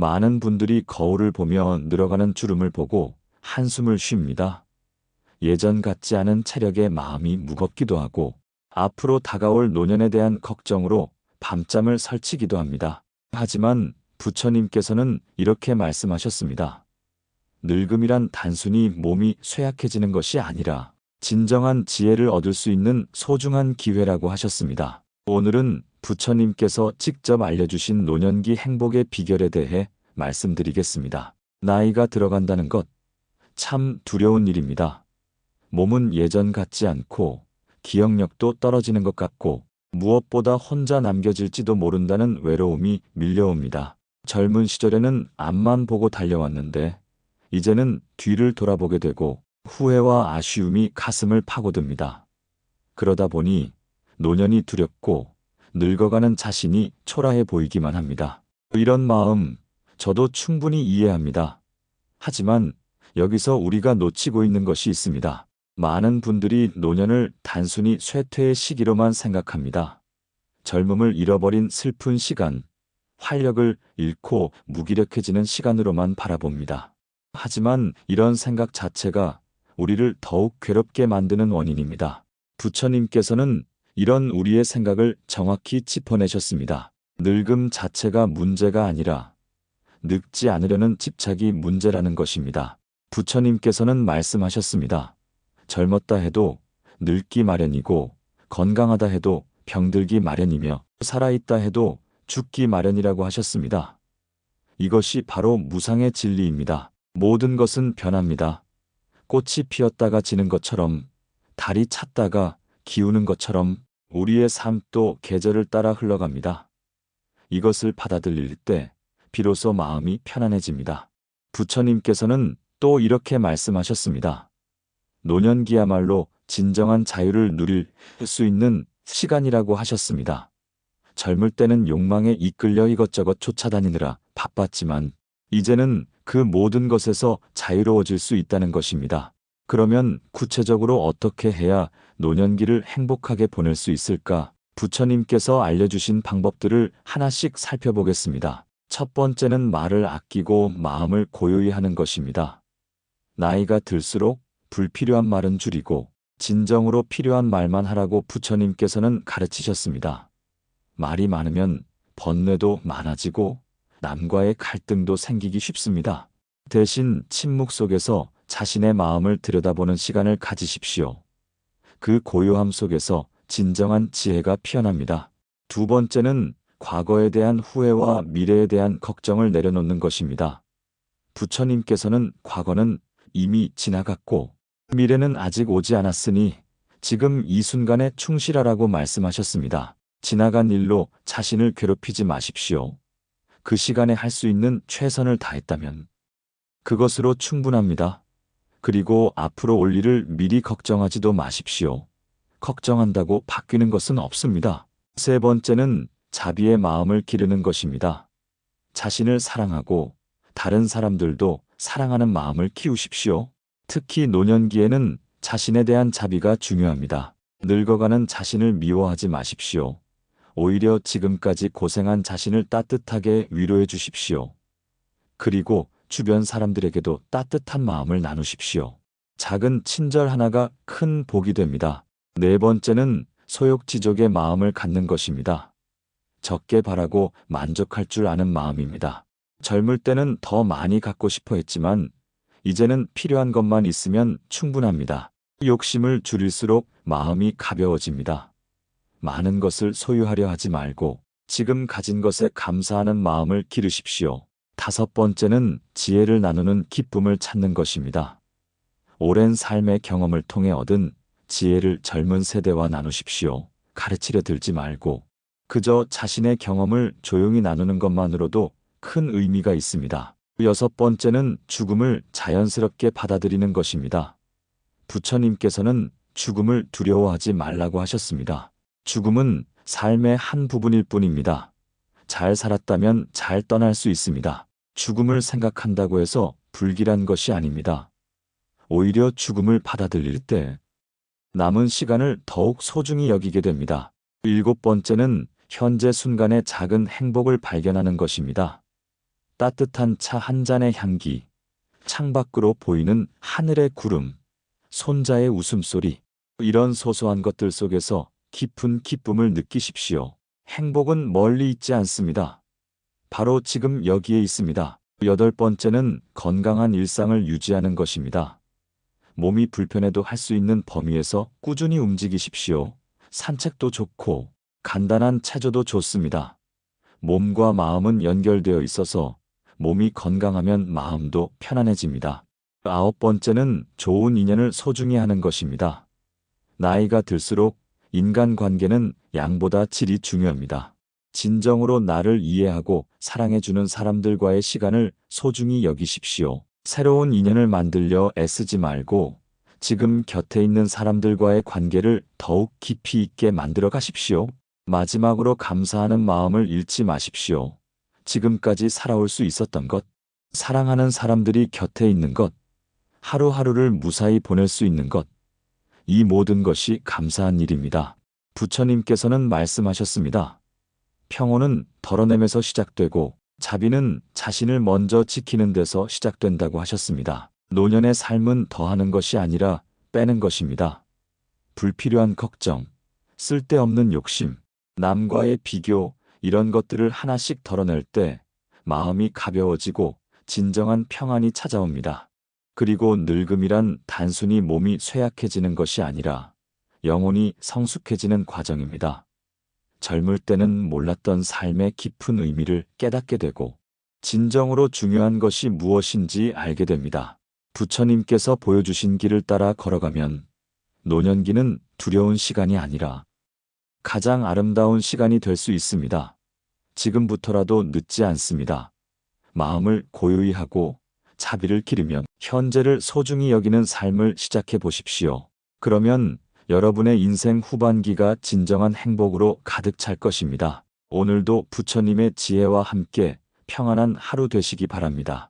많은 분들이 거울을 보며 늘어가는 주름을 보고 한숨을 쉽니다. 예전 같지 않은 체력에 마음이 무겁기도 하고 앞으로 다가올 노년에 대한 걱정으로 밤잠을 설치기도 합니다. 하지만 부처님께서는 이렇게 말씀하셨습니다. 늙음이란 단순히 몸이 쇠약해지는 것이 아니라 진정한 지혜를 얻을 수 있는 소중한 기회라고 하셨습니다. 오늘은 부처님께서 직접 알려주신 노년기 행복의 비결에 대해 말씀드리겠습니다. 나이가 들어간다는 것, 참 두려운 일입니다. 몸은 예전 같지 않고 기억력도 떨어지는 것 같고 무엇보다 혼자 남겨질지도 모른다는 외로움이 밀려옵니다. 젊은 시절에는 앞만 보고 달려왔는데 이제는 뒤를 돌아보게 되고 후회와 아쉬움이 가슴을 파고듭니다. 그러다 보니 노년이 두렵고 늙어가는 자신이 초라해 보이기만 합니다. 이런 마음 저도 충분히 이해합니다. 하지만 여기서 우리가 놓치고 있는 것이 있습니다. 많은 분들이 노년을 단순히 쇠퇴의 시기로만 생각합니다. 젊음을 잃어버린 슬픈 시간, 활력을 잃고 무기력해지는 시간으로만 바라봅니다. 하지만 이런 생각 자체가 우리를 더욱 괴롭게 만드는 원인입니다. 부처님께서는 이런 우리의 생각을 정확히 짚어내셨습니다. 늙음 자체가 문제가 아니라 늙지 않으려는 집착이 문제라는 것입니다. 부처님께서는 말씀하셨습니다. 젊었다 해도 늙기 마련이고 건강하다 해도 병들기 마련이며 살아있다 해도 죽기 마련이라고 하셨습니다. 이것이 바로 무상의 진리입니다. 모든 것은 변합니다. 꽃이 피었다가 지는 것처럼 달이 찼다가 기우는 것처럼 우리의 삶도 계절을 따라 흘러갑니다. 이것을 받아들일 때 비로소 마음이 편안해집니다. 부처님께서는 또 이렇게 말씀하셨습니다. 노년기야말로 진정한 자유를 누릴 수 있는 시간이라고 하셨습니다. 젊을 때는 욕망에 이끌려 이것저것 쫓아다니느라 바빴지만 이제는 그 모든 것에서 자유로워질 수 있다는 것입니다. 그러면 구체적으로 어떻게 해야 노년기를 행복하게 보낼 수 있을까? 부처님께서 알려주신 방법들을 하나씩 살펴보겠습니다. 첫 번째는 말을 아끼고 마음을 고요히 하는 것입니다. 나이가 들수록 불필요한 말은 줄이고 진정으로 필요한 말만 하라고 부처님께서는 가르치셨습니다. 말이 많으면 번뇌도 많아지고 남과의 갈등도 생기기 쉽습니다. 대신 침묵 속에서 자신의 마음을 들여다보는 시간을 가지십시오. 그 고요함 속에서 진정한 지혜가 피어납니다. 두 번째는 과거에 대한 후회와 미래에 대한 걱정을 내려놓는 것입니다. 부처님께서는 과거는 이미 지나갔고 미래는 아직 오지 않았으니 지금 이 순간에 충실하라고 말씀하셨습니다. 지나간 일로 자신을 괴롭히지 마십시오. 그 시간에 할 수 있는 최선을 다했다면 그것으로 충분합니다. 그리고 앞으로 올 일을 미리 걱정하지도 마십시오. 걱정한다고 바뀌는 것은 없습니다. 세 번째는 자비의 마음을 기르는 것입니다. 자신을 사랑하고 다른 사람들도 사랑하는 마음을 키우십시오. 특히 노년기에는 자신에 대한 자비가 중요합니다. 늙어가는 자신을 미워하지 마십시오. 오히려 지금까지 고생한 자신을 따뜻하게 위로해 주십시오. 그리고 주변 사람들에게도 따뜻한 마음을 나누십시오. 작은 친절 하나가 큰 복이 됩니다. 네 번째는 소욕지족의 마음을 갖는 것입니다. 적게 바라고 만족할 줄 아는 마음입니다. 젊을 때는 더 많이 갖고 싶어 했지만 이제는 필요한 것만 있으면 충분합니다. 욕심을 줄일수록 마음이 가벼워집니다. 많은 것을 소유하려 하지 말고 지금 가진 것에 감사하는 마음을 기르십시오. 다섯 번째는 지혜를 나누는 기쁨을 찾는 것입니다. 오랜 삶의 경험을 통해 얻은 지혜를 젊은 세대와 나누십시오. 가르치려 들지 말고 그저 자신의 경험을 조용히 나누는 것만으로도 큰 의미가 있습니다. 여섯 번째는 죽음을 자연스럽게 받아들이는 것입니다. 부처님께서는 죽음을 두려워하지 말라고 하셨습니다. 죽음은 삶의 한 부분일 뿐입니다. 잘 살았다면 잘 떠날 수 있습니다. 죽음을 생각한다고 해서 불길한 것이 아닙니다. 오히려 죽음을 받아들일 때 남은 시간을 더욱 소중히 여기게 됩니다. 일곱 번째는 현재 순간의 작은 행복을 발견하는 것입니다. 따뜻한 차 한 잔의 향기, 창밖으로 보이는 하늘의 구름, 손자의 웃음소리, 이런 소소한 것들 속에서 깊은 기쁨을 느끼십시오. 행복은 멀리 있지 않습니다. 바로 지금 여기에 있습니다. 여덟 번째는 건강한 일상을 유지하는 것입니다. 몸이 불편해도 할 수 있는 범위에서 꾸준히 움직이십시오. 산책도 좋고 간단한 체조도 좋습니다. 몸과 마음은 연결되어 있어서 몸이 건강하면 마음도 편안해집니다. 아홉 번째는 좋은 인연을 소중히 하는 것입니다. 나이가 들수록 인간관계는 양보다 질이 중요합니다. 진정으로 나를 이해하고 사랑해주는 사람들과의 시간을 소중히 여기십시오. 새로운 인연을 만들려 애쓰지 말고 지금 곁에 있는 사람들과의 관계를 더욱 깊이 있게 만들어 가십시오. 마지막으로 감사하는 마음을 잃지 마십시오. 지금까지 살아올 수 있었던 것, 사랑하는 사람들이 곁에 있는 것, 하루하루를 무사히 보낼 수 있는 것, 이 모든 것이 감사한 일입니다. 부처님께서는 말씀하셨습니다. 평온은 덜어냄에서 시작되고 자비는 자신을 먼저 지키는 데서 시작된다고 하셨습니다. 노년의 삶은 더하는 것이 아니라 빼는 것입니다. 불필요한 걱정, 쓸데없는 욕심, 남과의 비교, 이런 것들을 하나씩 덜어낼 때 마음이 가벼워지고 진정한 평안이 찾아옵니다. 그리고 늙음이란 단순히 몸이 쇠약해지는 것이 아니라 영혼이 성숙해지는 과정입니다. 젊을 때는 몰랐던 삶의 깊은 의미를 깨닫게 되고 진정으로 중요한 것이 무엇인지 알게 됩니다. 부처님께서 보여주신 길을 따라 걸어가면 노년기는 두려운 시간이 아니라 가장 아름다운 시간이 될 수 있습니다. 지금부터라도 늦지 않습니다. 마음을 고요히 하고 자비를 기르며 현재를 소중히 여기는 삶을 시작해 보십시오. 그러면 여러분의 인생 후반기가 진정한 행복으로 가득 찰 것입니다. 오늘도 부처님의 지혜와 함께 평안한 하루 되시기 바랍니다.